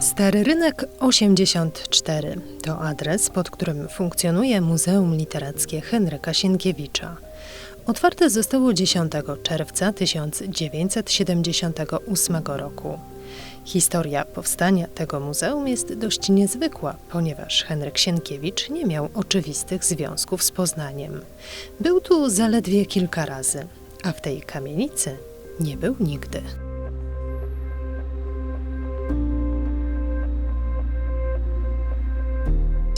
Stary Rynek 84 to adres, pod którym funkcjonuje Muzeum Literackie Henryka Sienkiewicza. Otwarte zostało 10 czerwca 1978 roku. Historia powstania tego muzeum jest dość niezwykła, ponieważ Henryk Sienkiewicz nie miał oczywistych związków z Poznaniem. Był tu zaledwie kilka razy, a w tej kamienicy nie był nigdy.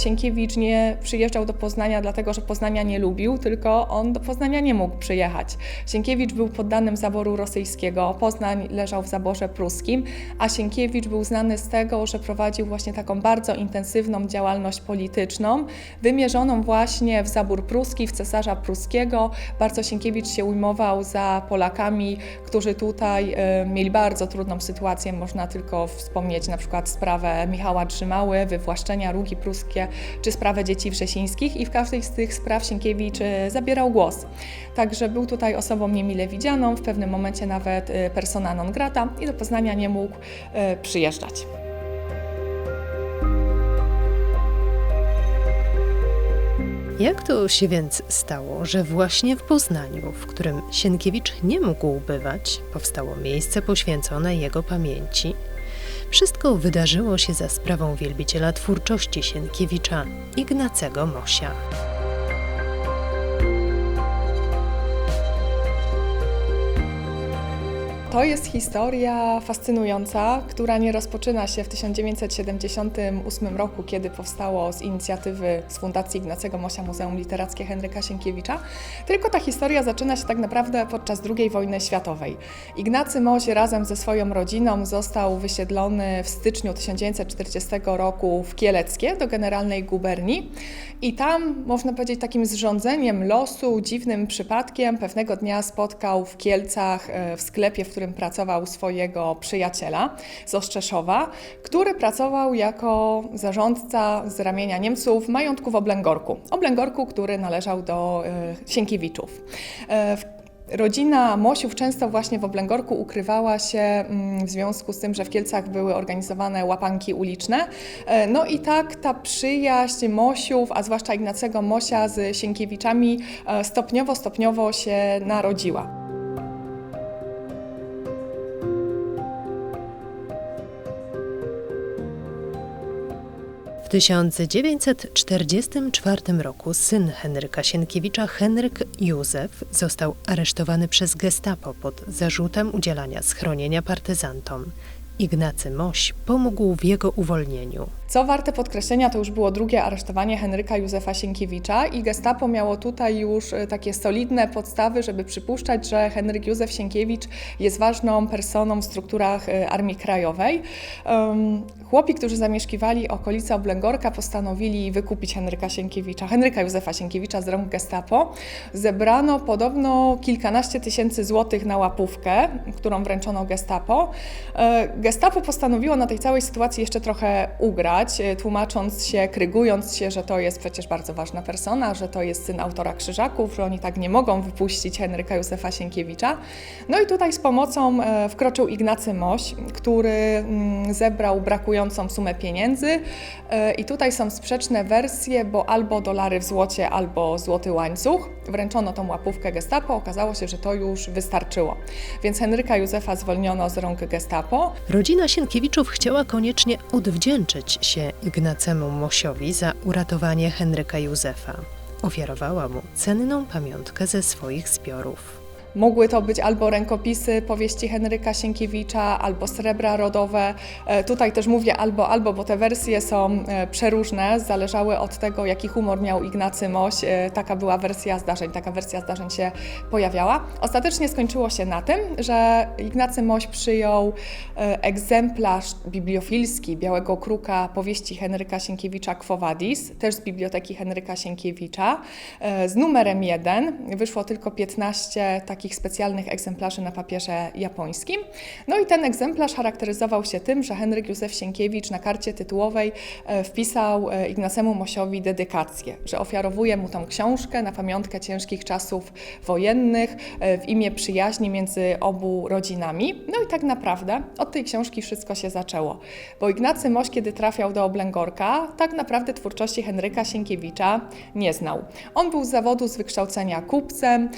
Sienkiewicz nie przyjeżdżał do Poznania dlatego, że Poznania nie lubił, tylko on do Poznania nie mógł przyjechać. Sienkiewicz był poddanym zaboru rosyjskiego, Poznań leżał w zaborze pruskim, a Sienkiewicz był znany z tego, że prowadził właśnie taką bardzo intensywną działalność polityczną, wymierzoną właśnie w zabór pruski, w cesarza pruskiego. Bardzo Sienkiewicz się ujmował za Polakami, którzy tutaj e, mieli bardzo trudną sytuację. Można tylko wspomnieć na przykład sprawę Michała Trzymały, wywłaszczenia Rugi Pruskie, czy sprawę dzieci wrzesińskich i w każdej z tych spraw Sienkiewicz e, zabierał głos. Także był tutaj osobą niemile widzianą, w pewnym momencie nawet e, persona non grata i do Poznania nie mógł e, przyjeżdżać. Jak to się więc stało, że właśnie w Poznaniu, w którym Sienkiewicz nie mógł bywać, powstało miejsce poświęcone jego pamięci? Wszystko wydarzyło się za sprawą wielbiciela twórczości Sienkiewicza, Ignacego Mosia. To jest historia fascynująca, która nie rozpoczyna się w 1978 roku, kiedy powstało z inicjatywy z Fundacji Ignacego Mosia Muzeum Literackie Henryka Sienkiewicza, tylko ta historia zaczyna się tak naprawdę podczas II wojny światowej. Ignacy Moś razem ze swoją rodziną został wysiedlony w styczniu 1940 roku w Kieleckie do Generalnej Guberni i tam, można powiedzieć, takim zrządzeniem losu, dziwnym przypadkiem pewnego dnia spotkał w Kielcach e, w sklepie, w którym pracował swojego przyjaciela z Ostrzeszowa, który pracował jako zarządca z ramienia Niemców majątku w Oblęgorku. Oblęgorku, który należał do e, Sienkiewiczów. E, Rodzina Mosiów często właśnie w Oblęgorku ukrywała się mm, w związku z tym, że w Kielcach były organizowane łapanki uliczne. E, No i tak ta przyjaźń Mosiów, a zwłaszcza Ignacego Mosia z Sienkiewiczami stopniowo, stopniowo się narodziła. W 1944 roku syn Henryka Sienkiewicza, Henryk Józef, został aresztowany przez gestapo pod zarzutem udzielania schronienia partyzantom. Ignacy Moś pomógł w jego uwolnieniu. Co warte podkreślenia, to już było drugie aresztowanie Henryka Józefa Sienkiewicza i gestapo miało tutaj już e, takie solidne podstawy, żeby przypuszczać, że Henryk Józef Sienkiewicz jest ważną personą w strukturach e, Armii Krajowej. Chłopi, którzy zamieszkiwali okolice Oblęgorka, postanowili wykupić Henryka Sienkiewicza, Henryka Józefa Sienkiewicza z rąk gestapo. Zebrano podobno kilkanaście tysięcy złotych na łapówkę, którą wręczono gestapo. E, Gestapo postanowiło na tej całej sytuacji jeszcze trochę ugrać, e, tłumacząc się, krygując się, że to jest przecież bardzo ważna persona, że to jest syn autora Krzyżaków, że oni tak nie mogą wypuścić Henryka Józefa Sienkiewicza. No i tutaj z pomocą e, wkroczył Ignacy Moś, który mm, zebrał brakującą sumę pieniędzy E, i tutaj są sprzeczne wersje, bo albo dolary w złocie, albo złoty łańcuch. Wręczono tą łapówkę gestapo, okazało się, że to już wystarczyło. Więc Henryka Józefa zwolniono z rąk gestapo, Rodzina Sienkiewiczów chciała koniecznie odwdzięczyć się Ignacemu Mosiowi za uratowanie Henryka Józefa. Ofiarowała mu cenną pamiątkę ze swoich zbiorów. Mogły to być albo rękopisy powieści Henryka Sienkiewicza, albo srebra rodowe. E, Tutaj też mówię albo, albo, bo te wersje są e, przeróżne, zależały od tego, jaki humor miał Ignacy Moś. E, Taka była wersja zdarzeń, taka wersja zdarzeń się pojawiała. Ostatecznie skończyło się na tym, że Ignacy Moś przyjął egzemplarz bibliofilski Białego Kruka powieści Henryka Sienkiewicza Quo też z biblioteki Henryka Sienkiewicza, z numerem 1. Wyszło tylko 15 takich takich specjalnych egzemplarzy na papierze japońskim. No i ten egzemplarz charakteryzował się tym, że Henryk Józef Sienkiewicz na karcie tytułowej e, wpisał e, Ignacemu Mosiowi dedykację, że ofiarowuje mu tą książkę na pamiątkę ciężkich czasów wojennych e, w imię przyjaźni między obu rodzinami. No i tak naprawdę od tej książki wszystko się zaczęło, bo Ignacy Moś, kiedy trafiał do Oblęgorka, tak naprawdę twórczości Henryka Sienkiewicza nie znał. On był z zawodu z wykształcenia kupcem,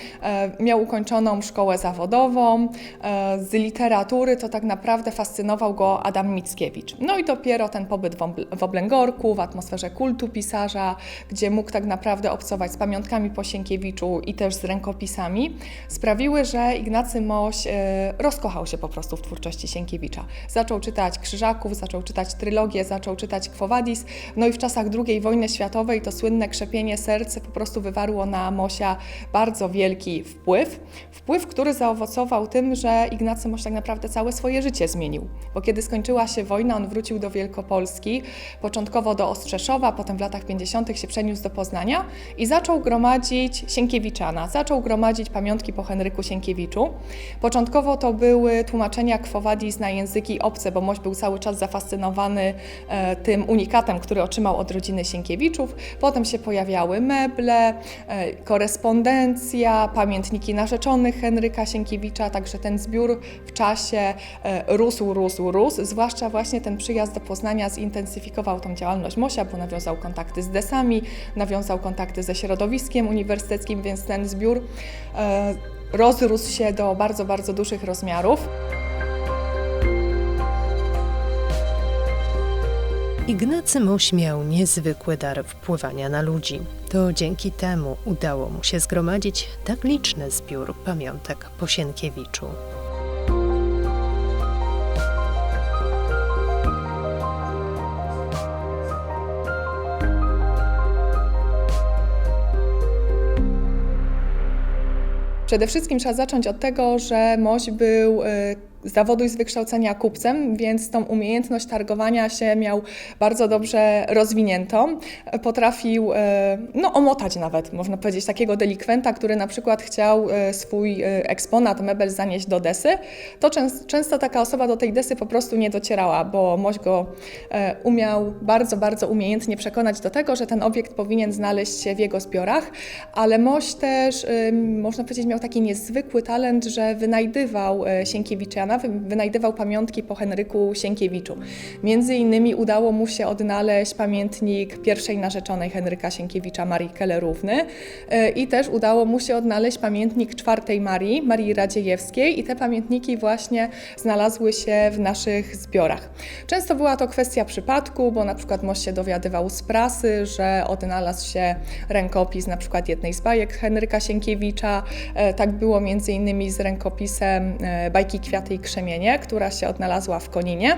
miał ukończoną szkołę zawodową, e, z literatury to tak naprawdę fascynował go Adam Mickiewicz. No i dopiero ten pobyt w Obl- w Oblęgorku, w atmosferze kultu pisarza, gdzie mógł tak naprawdę obcować z pamiątkami po Sienkiewiczu i też z rękopisami, sprawiły, że Ignacy Moś e, rozkochał się po prostu w twórczości Sienkiewicza. Zaczął czytać Krzyżaków, zaczął czytać trylogię, zaczął czytać Quo Vadis, no i w czasach II wojny światowej to słynne krzepienie serce po prostu wywarło na Mosia bardzo wielki wpływ. Wpływ, który zaowocował tym, że Ignacy Moś tak naprawdę całe swoje życie zmienił. Bo kiedy skończyła się wojna, on wrócił do Wielkopolski, początkowo do Ostrzeszowa, potem w latach 50. się przeniósł do Poznania i zaczął gromadzić Sienkiewiczana, zaczął gromadzić pamiątki po Henryku Sienkiewiczu. Początkowo to były tłumaczenia Quo Vadis na języki obce, bo Moś był cały czas zafascynowany e, tym unikatem, który otrzymał od rodziny Sienkiewiczów. Potem się pojawiały meble, e, korespondencja, pamiętniki narzeczonych Henryka Sienkiewicza, także ten zbiór w czasie e, rósł, rósł, rósł. Zwłaszcza właśnie ten przyjazd do Poznania zintensyfikował tą działalność Mosia, bo nawiązał kontakty z desami, nawiązał kontakty ze środowiskiem uniwersyteckim, więc ten zbiór e, rozrósł się do bardzo, bardzo dużych rozmiarów. Ignacy Moś miał niezwykły dar wpływania na ludzi. To dzięki temu udało mu się zgromadzić tak liczny zbiór pamiątek po Sienkiewiczu. Przede wszystkim trzeba zacząć od tego, że Moś był z zawodu i z wykształcenia kupcem, więc tą umiejętność targowania się miał bardzo dobrze rozwiniętą. Potrafił e, no, omotać nawet, można powiedzieć, takiego delikwenta, który na przykład chciał e, swój e, eksponat, mebel zanieść do desy. To częs- często taka osoba do tej desy po prostu nie docierała, bo Moś go umiał bardzo, bardzo umiejętnie przekonać do tego, że ten obiekt powinien znaleźć się w jego zbiorach, ale Moś też, można powiedzieć, miał taki niezwykły talent, że wynajdywał e, Wy- wynajdywał pamiątki po Henryku Sienkiewiczu. Między innymi udało mu się odnaleźć pamiętnik pierwszej narzeczonej Henryka Sienkiewicza, Marii Kellerówny e, i też udało mu się odnaleźć pamiętnik czwartej Marii, Marii Radziejewskiej i te pamiętniki właśnie znalazły się w naszych zbiorach. Często była to kwestia przypadku, bo na przykład Moś się dowiadywał z prasy, że odnalazł się rękopis na przykład jednej z bajek Henryka Sienkiewicza. E, Tak było między innymi z rękopisem e, bajki Kwiaty i Krzemienie, która się odnalazła w Koninie.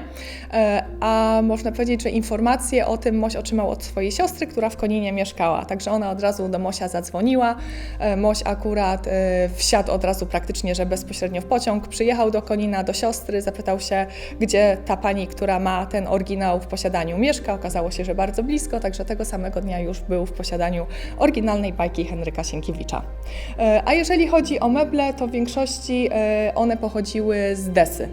E, A można powiedzieć, że informacje o tym Moś otrzymał od swojej siostry, która w Koninie mieszkała. Także ona od razu do Mosia zadzwoniła. E, Moś akurat e, wsiadł od razu praktycznie, że bezpośrednio w pociąg, przyjechał do Konina, do siostry, zapytał się, gdzie ta pani, która ma ten oryginał w posiadaniu mieszka. Okazało się, że bardzo blisko, także tego samego dnia już był w posiadaniu oryginalnej bajki Henryka Sienkiewicza. A jeżeli chodzi o meble, to w większości one pochodziły z desy.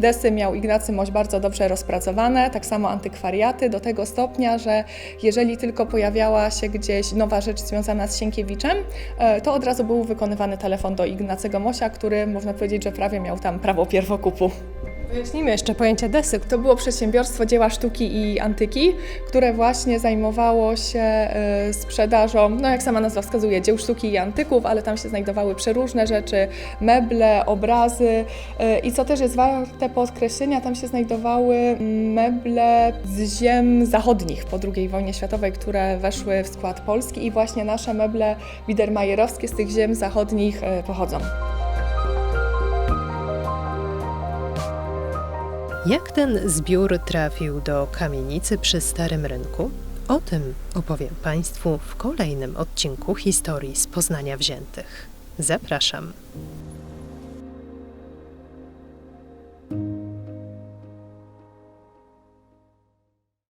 Desy miał Ignacy Moś bardzo dobrze rozpracowane, tak samo antykwariaty, do tego stopnia, że jeżeli tylko pojawiała się gdzieś nowa rzecz związana z Sienkiewiczem, e, to od razu był wykonywany telefon do Ignacego Mosia, który można powiedzieć, że prawie miał tam prawo pierwokupu. Wyjaśnijmy jeszcze pojęcie desy. To było przedsiębiorstwo dzieła sztuki i antyki, które właśnie zajmowało się e, sprzedażą, no jak sama nazwa wskazuje, dzieł sztuki i antyków, ale tam się znajdowały przeróżne rzeczy, meble, obrazy e, i co też jest warte podkreślenia, tam się znajdowały meble z ziem zachodnich po II wojnie światowej, które weszły w skład Polski i właśnie nasze meble biedermajerowskie z tych ziem zachodnich e, pochodzą. Jak ten zbiór trafił do kamienicy przy Starym Rynku? O tym opowiem Państwu w kolejnym odcinku historii z Poznania Wziętych. Zapraszam.